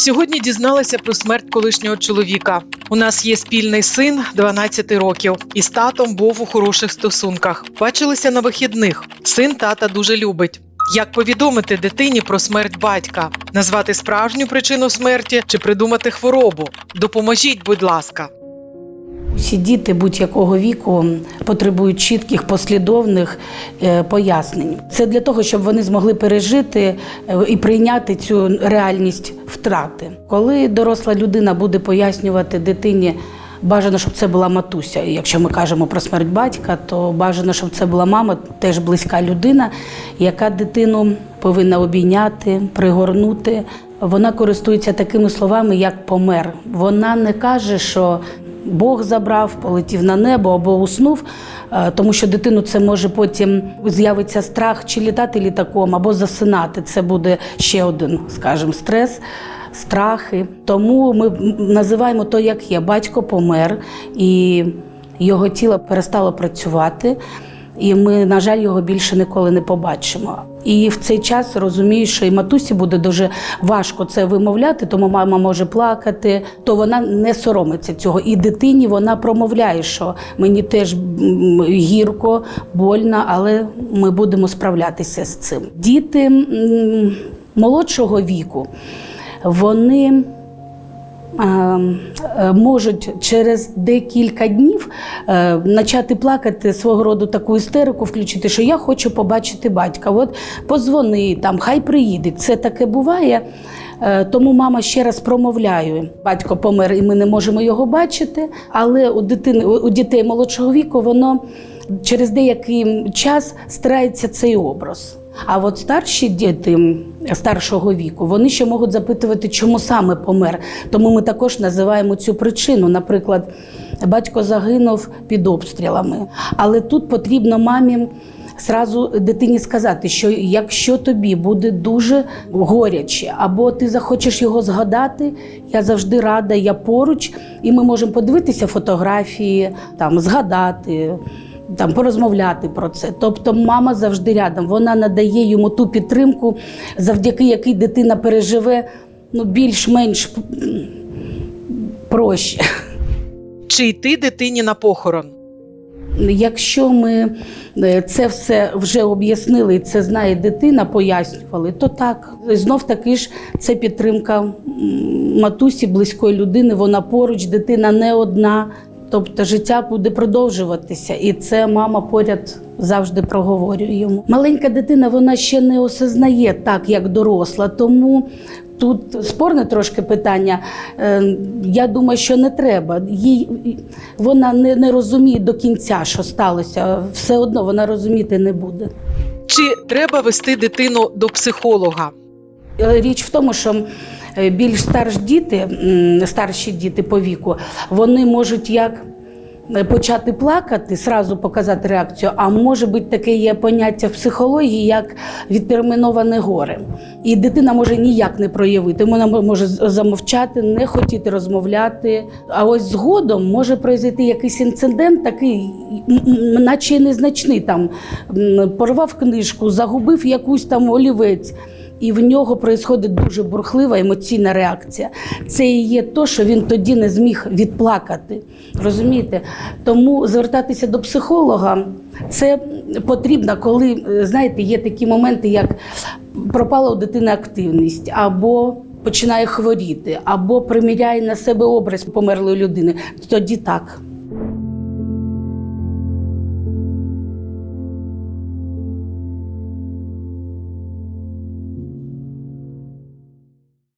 Сьогодні дізналася про смерть колишнього чоловіка. У нас є спільний син 12 років, і з татом був у хороших стосунках. Бачилися на вихідних. Син тата дуже любить. Як повідомити дитині про смерть батька, назвати справжню причину смерті чи придумати хворобу? Допоможіть, будь ласка. Всі діти будь-якого віку потребують чітких послідовних е, пояснень. Це для того, щоб вони змогли пережити е, і прийняти цю реальність втрати. Коли доросла людина буде пояснювати дитині, бажано, щоб це була матуся. Якщо ми кажемо про смерть батька, то бажано, щоб це була мама, теж близька людина, яка дитину повинна обійняти, пригорнути. Вона користується такими словами, як помер. Вона не каже, що Бог забрав, полетів на небо або уснув, е, тому що дитину це може потім з'явиться страх чи літати літаком, або засинати. Це буде ще один, скажімо, стрес. Страхи, тому ми називаємо то, як є. Батько помер, і його тіло перестало працювати, і ми, на жаль, його більше ніколи не побачимо. І в цей час розумію, що і матусі буде дуже важко це вимовляти, тому мама може плакати, то вона не соромиться цього. І дитині вона промовляє, що мені теж гірко, больно, але ми будемо справлятися з цим. Діти молодшого віку, вони. Е, е, Можуть через декілька днів е, почати плакати свого роду таку істерику, включити, що я хочу побачити батька. От позвони там, хай приїде. Це таке буває. Е, Тому мама ще раз промовляє. Батько помер, і ми не можемо його бачити. Але у дитини у дітей молодшого віку воно через деякий час стирається цей образ. А от старші діти старшого віку вони ще можуть запитувати, чому саме помер. Тому ми також називаємо цю причину. Наприклад, батько загинув під обстрілами. Але тут потрібно мамі зразу дитині сказати, що якщо тобі буде дуже горяче, або ти захочеш його згадати, я завжди рада, я поруч, і ми можемо подивитися фотографії, там згадати. Там порозмовляти про це. Тобто мама завжди рядом. Вона надає йому ту підтримку, завдяки якій дитина переживе ну, більш-менш проще. Чи йти дитині на похорон? Якщо ми е, це все вже об'яснили, і це знає дитина, пояснювали, то так. Знов таки ж це підтримка матусі, близької людини, вона поруч, дитина не одна. Тобто життя буде продовжуватися, і це мама поряд завжди проговорює йому. Маленька дитина вона ще не осознає так, як доросла, тому тут спорне трошки питання. Е, Я думаю, що не треба. Їй вона не, не розуміє до кінця, що сталося. Все одно вона розуміти не буде. Чи треба вести дитину до психолога? Е, Річ в тому, що більш старші діти, старші діти по віку, вони можуть як е, почати плакати, сразу показати реакцію, а може бути таке є поняття в психології, як відтерміноване горе. І дитина може ніяк не проявити. Вона може замовчати, не хотіти розмовляти. А ось згодом може произойти якийсь інцидент, такий, наче незначний там порвав книжку, загубив якусь там олівець. І в нього происходить дуже бурхлива емоційна реакція. Це і є то, що він тоді не зміг відплакати. Розумієте? Тому звертатися до психолога це потрібно, коли е, знаєте, є такі моменти, як пропала у дитини активність, або починає хворіти, або приміряє на себе образ померлої людини. Тоді так.